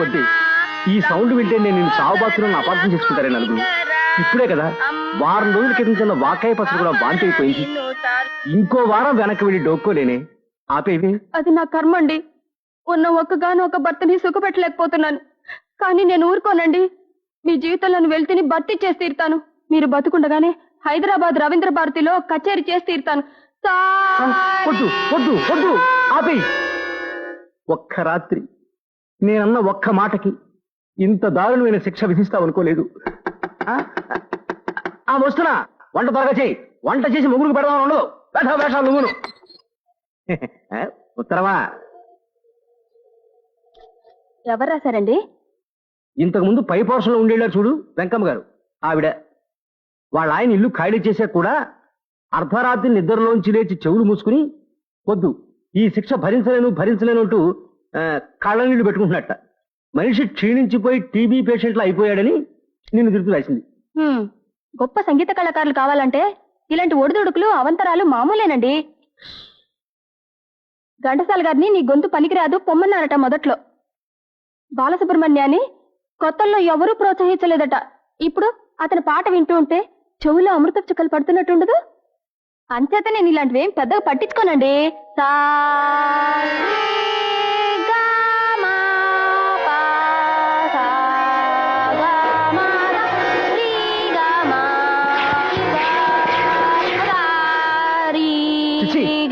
వద్దే. ఈ సౌండ్ వింటే నేను నిన్ను సావుబాతులను అపార్థం చేసుకుంటారే నలుగురు ఇప్పుడే కదా వారం రోజుల క్రితం చిన్న వాకాయ పచ్చడి కూడా వాంతి అయిపోయింది ఇంకో వారం వెనక్కి వెళ్ళి డోక్కోలేనే. ఆపేవి? అది నా కర్మ అండి. ఉన్న ఒక్కగాను ఒక భర్తని సుఖపెట్టలేకపోతున్నాను. కానీ నేను ఊరుకోనండి. మీ జీవితంలో వెళ్తేని భర్తీ చేసి తీరుతాను. మీరు బతుకుండగానే హైదరాబాద్ రవీంద్ర భారతిలో కచేరీ చేసి తీరుతాను. సార్! వద్దు వద్దు వద్దు ఆపే ఒక్క రాత్రి నేనన్న ఒక్క మాటకి ఇంత దారుణమైన శిక్ష విధిస్తావనుకోలేదు ఆ? ఆ వస్తున్నా. వంట త్వరగా చేయి. వంట చేసి ముగ్గురికి పెడదాం ఉండదు. వేష వేషాలు నువ్వును. ఉత్తరమా? ఎవరు రాశారండి? ఇంతకు ముందు పై పోర్షన్లో ఉండేలా చూడు వెంకమ్మ గారు ఆవిడ. వాళ్ళ ఆయన ఇల్లు ఖాళీ చేసే కూడా అర్ధరాత్రి నిద్రలోంచి లేచి చెవులు మూసుకుని వద్దు ఈ శిక్ష భరించలేను భరించలేను అంటూ కళ్ళ నీళ్ళు పెట్టుకుంటున్నట్ట. మనిషి క్షీణించిపోయి టీబీ పేషెంట్లు అయిపోయాడని నిన్ను తిరుపతి రాసింది. గొప్ప సంగీత కళాకారులు కావాలంటే ఇలాంటి ఒడిదుడుకులు అవంతరాలు మామూలేనండి. ఘంటసాల గారిని నీ గొంతు పనికిరాదు పొమ్మన్నారట మొదట్లో. బాలసుబ్రహ్మణ్యాన్ని కొత్తల్లో ఎవరూ ప్రోత్సహించలేదట. ఇప్పుడు అతని పాట వింటూ ఉంటే చెవులో అమృత చుక్కలు పడుతున్నట్టుండదు. అంచేత నేను ఇలాంటివేం పెద్దగా పట్టించుకోనండి. సా Chichi.